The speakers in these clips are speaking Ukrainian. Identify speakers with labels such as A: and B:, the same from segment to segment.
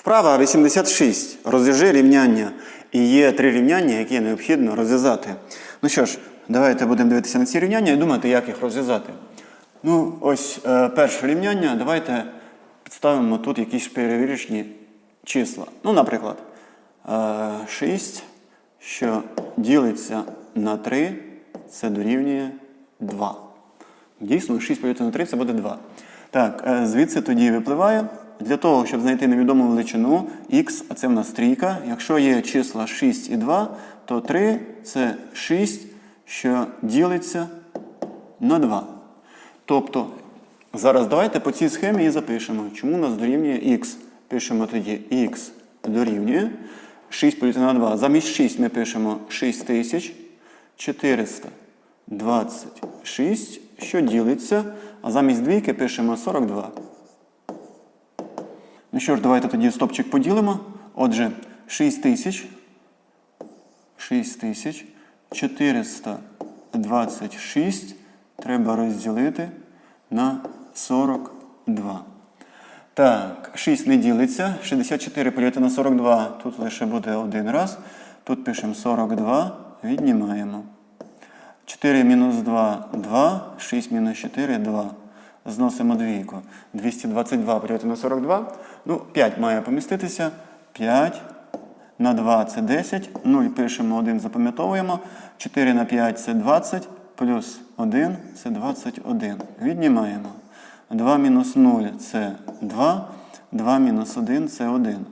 A: Вправа 86. Розв'яжи рівняння. І є три рівняння, які необхідно розв'язати. Ну що ж, давайте будемо дивитися на ці рівняння і думати, як їх розв'язати. Ну, ось е, перше рівняння. Давайте підставимо тут якісь перевірочні числа. Ну, наприклад, е, 6, що ділиться на 3, це дорівнює 2. Дійсно, 6 поділити на 3 це буде 2. Так, е, звідси тоді випливає. Для того, щоб знайти невідому величину х, а це в нас трійка. Якщо є числа 6 і 2, то 3 це 6, що ділиться на 2. Тобто, зараз давайте по цій схемі і запишемо, чому у нас дорівнює х. Пишемо тоді х дорівнює 6 поділити на 2. Замість 6 ми пишемо 6426, що ділиться, а замість двійки пишемо 42. Ну що ж, давайте тоді стопчик поділимо. Отже, 6 тисяч. 6 тисяч 426 треба розділити на 42. Так, 6 не ділиться. 64 поділити на 42. Тут лише буде один раз. Тут пишемо 42, віднімаємо. 4 мінус 2 2, 6 мінус 4 2. Зносимо двійку. 222 поділити на 42. Ну, 5 має поміститися. 5 на 2 це 10. 0 пишемо 1, запам'ятовуємо. 4 на 5 це 20. Плюс 1 це 21. Віднімаємо. 2 мінус 0 це 2. 2 мінус 1 це 1.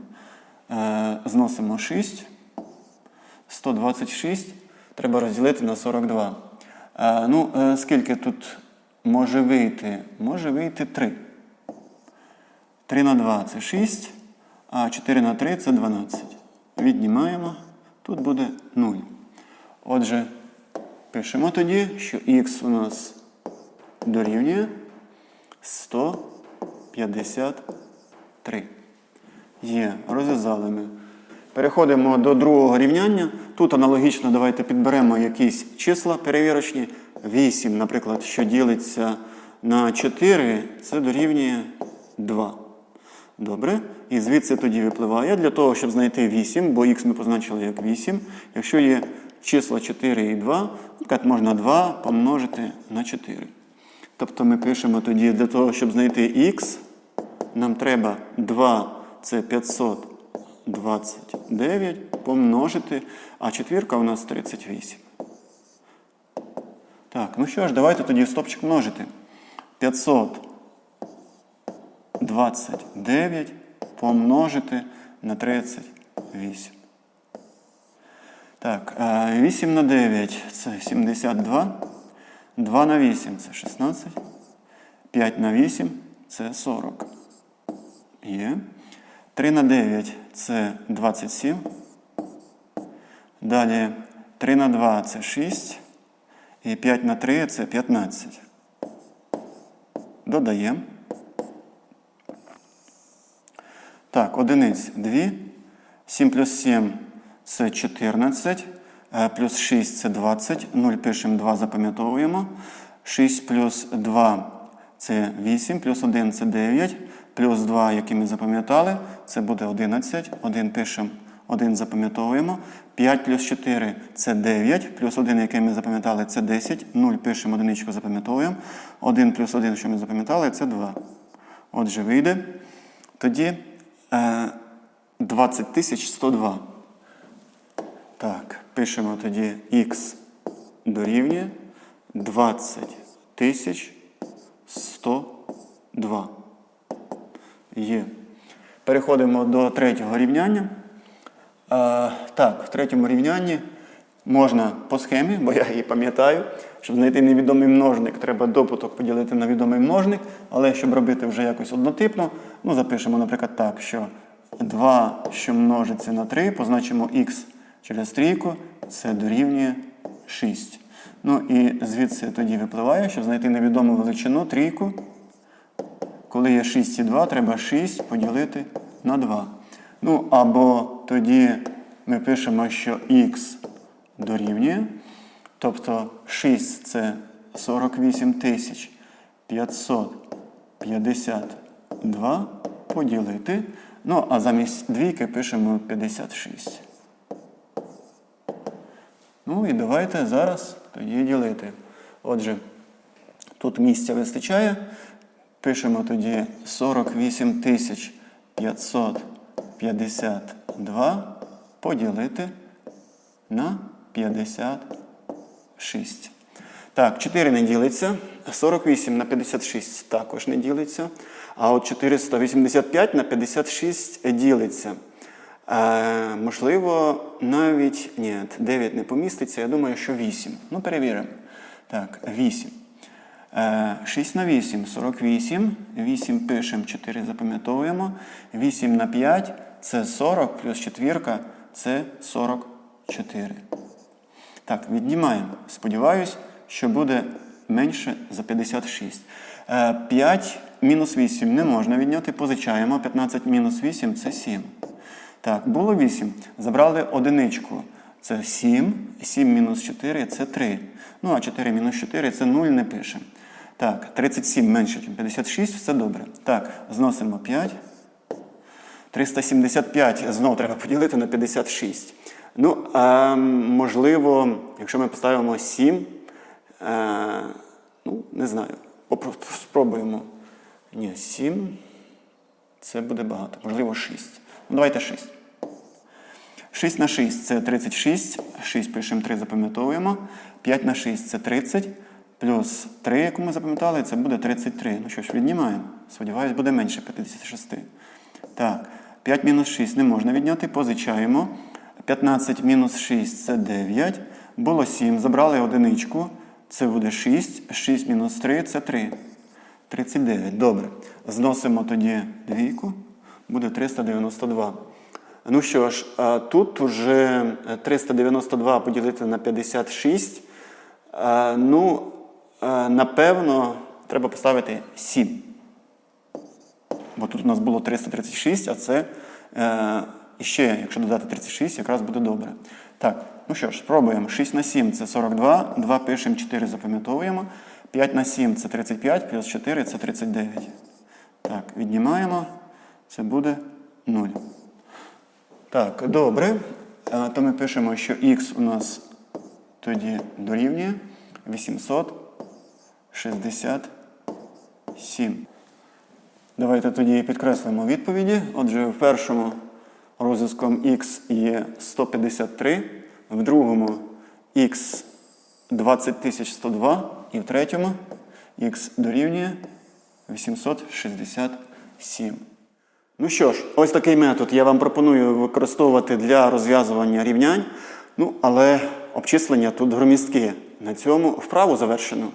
A: Е, зносимо 6. 126 треба розділити на 42. Е, ну, е, скільки тут може вийти? Може вийти 3. 3 на 2 це 6, а 4 на 3 це 12. Віднімаємо. Тут буде 0. Отже, пишемо тоді, що х у нас дорівнює 153. Є, розв'язали ми. Переходимо до другого рівняння. Тут аналогічно давайте підберемо якісь числа перевірочні. 8, наприклад, що ділиться на 4, це дорівнює 2. Добре. І звідси тоді випливає для того, щоб знайти 8, бо х ми позначили як 8. Якщо є числа 4 і 2, так можна 2 помножити на 4. Тобто ми пишемо тоді для того, щоб знайти х, нам треба 2 це 529 помножити, а четвірка у нас 38. Так, ну що ж, давайте тоді стопчик множити. 529 помножити на 38. Так, 8 на 9 це 72. 2 на 8 це 16. 5 на 8 це 40. Є. 3 на 9 це 27. Далі 3 на 2 це 6. І 5 на 3 це 15. Додаємо. Так, одиниць 2. 7 плюс 7 це 14. е, Плюс 6 це 20. 0 пишемо 2, запам'ятовуємо. 6 плюс 2 це 8, плюс 1 це 9. Плюс 2, який ми запам'ятали, це буде 11. 1 пишемо, 1 запам'ятовуємо. 5 плюс 4 це 9. Плюс 1, який ми запам'ятали, це 10. 0 пишемо, одиничку запам'ятовуємо. 1 плюс 1, що ми запам'ятали, це 2. Отже, вийде. Тоді е, 20 102. Так, пишемо тоді х дорівнює 20 тисяч 102. Є. Переходимо до третього рівняння. Так, в третьому рівнянні можна по схемі, бо я її пам'ятаю, щоб знайти невідомий множник, треба допуток поділити на відомий множник, але щоб робити вже якось однотипно, ну запишемо, наприклад, так, що 2, що множиться на 3, позначимо х через трійку, це дорівнює 6. Ну і звідси тоді випливає, щоб знайти невідому величину трійку. Коли є 6 і 2, треба 6 поділити на 2. Ну, або тоді ми пишемо, що х дорівнює. Тобто 6 це 48 тисяч 552 поділити Ну, а замість двійки пишемо 56. Ну і давайте зараз тоді ділити. Отже, тут місця вистачає. Пишемо тоді 48 тисяч 552 поділити на 56. Так, 4 не ділиться. 48 на 56 також не ділиться. А от 485 на 56 ділиться. Е, можливо, навіть ні, 9 не поміститься. Я думаю, що 8. Ну, перевіримо. Так, 8. Е, 6 на 8 48. 8 пишемо, 4 запам'ятовуємо. 8 на 5 це 40, плюс четвірка це 44. Так, віднімаємо. Сподіваюсь, що буде менше за 56. Е, 5 мінус 8 не можна відняти, позичаємо. 15 мінус 8 це 7. Так, було 8. Забрали одиничку. Це 7. 7 мінус 4 це 3. Ну, а 4 мінус 4 це 0 не пишемо. Так, 37 менше, ніж 56, все добре. Так, зносимо 5. 375 знову треба поділити на 56. Ну, а, можливо, якщо ми поставимо 7, е, ну, не знаю, спробуємо. Ні, 7. Це буде багато. Можливо, 6. Ну, давайте 6. 6 на 6 це 36. 6 пишемо 3, запам'ятовуємо. 5 на 6 це 30. Плюс 3, яку ми запам'ятали, це буде 33. Ну що ж, віднімаємо. Сподіваюсь, буде менше 56. Так, 5 мінус 6 не можна відняти, позичаємо. 15 мінус 6 це 9. Було 7. Забрали одиничку. Це буде 6. 6 мінус 3 це 3. 39. Добре. Зносимо тоді двійку. Буде 392. Ну що ж, тут уже 392 поділити на 56. Ну, напевно, треба поставити 7. Бо тут у нас було 336, а це е, іще, якщо додати 36, якраз буде добре. Так, ну що ж, спробуємо. 6 на 7 це 42, 2 пишемо, 4 запам'ятовуємо. 5 на 7 це 35, плюс 4 це 39. Так, віднімаємо. Це буде 0. Так, добре. Е, То ми пишемо, що х у нас тоді дорівнює 867. Давайте тоді підкреслимо відповіді. Отже, в першому розв'язком х є 153, в другому х 20102 і в третьому х дорівнює 867. Ну що ж, ось такий метод я вам пропоную використовувати для розв'язування рівнянь. Ну, але обчислення тут громісткі. На цьому вправу завершено.